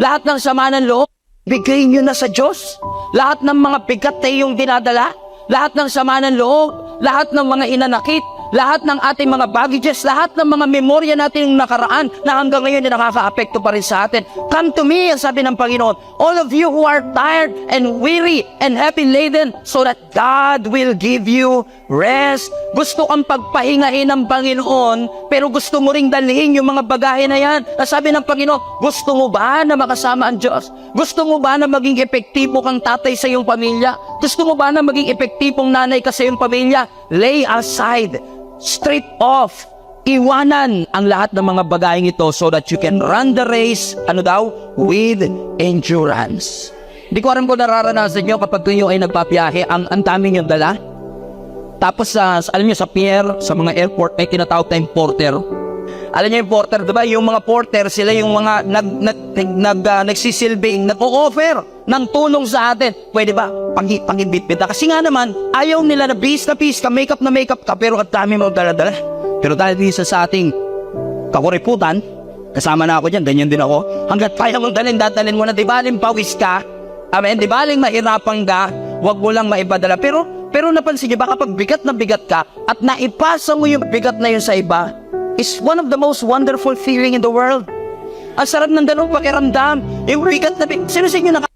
Lahat ng sama ng loob, bigay nyo na sa Diyos. Lahat ng mga bigat na iyong dinadala, lahat ng sama ng loob, lahat ng mga inanakit, lahat ng ating mga baggages, lahat ng mga memorya natin yung nakaraan na hanggang ngayon ay nakaka-apekto pa rin sa atin. Come to me, sabi ng Panginoon, all of you who are tired and weary and heavy laden, so that God will give you rest. Gusto kang pagpahingahin ng Panginoon, pero gusto mo ring dalhin yung mga bagahe na yan. Ang sabi ng Panginoon, gusto mo ba na makasama ang Diyos? Gusto mo ba na maging epektibo kang tatay sa iyong pamilya? Gusto mo ba na maging epektibong nanay ka sa iyong pamilya? Lay aside strip off, iwanan ang lahat ng mga bagayeng ito so that you can run the race, ano daw, with endurance. Hindi ko alam kung nararanasan nyo kapag kayo ay nagpapiyahe, ang, ang dami nyo dala. Tapos sa, alam nyo, sa pier, sa mga airport, may tinatawag tayong porter. Alam niyo yung porter, di ba? Yung mga porter, sila yung mga nag, nag, nag, ah, nagsisilbing, nag-o-offer ng tulong sa atin. Pwede ba? Pangi, pangibit-bit Kasi nga naman, ayaw nila na bis na bis ka, makeup na makeup ka, pero at dami mo dala-dala. Pero dahil isa sa ating kakuriputan, kasama na ako dyan, ganyan din ako. Hanggat kaya mong dalhin, dadalhin mo na, di baling pawis ka, amen, di baling mahirapan ka, wag mo lang maipadala. Pero, pero napansin niyo ba kapag bigat na bigat ka at naipasa mo yung bigat na yun sa iba, is one of the most wonderful feeling in the world. Ang sarap ng dalawang pakiramdam. Yung bigat na bigat. Sino sa inyo naka